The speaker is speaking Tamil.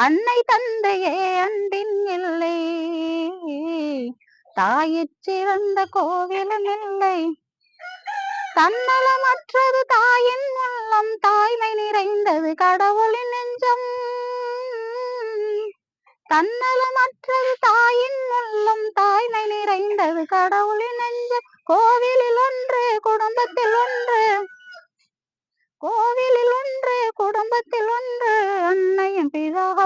அன்னை தந்தையே அன்பின் இல்லை தாயிற் கோவிலும் இல்லை. தன்னலமற்றது தாயின் உள்ளம் தாய்மை நிறைந்தது கடவுளின் நெஞ்சம். தன்னலமற்றது தாயின் உள்ளம் தாய்மை நிறைந்தது கடவுளின் நெஞ்சம். கோவிலில் ஒன்று குடும்பத்தில் ஒன்று. கோவிலில் ஒன்று குடும்பத்தில் ஒன்று. அன்னையின் பிதா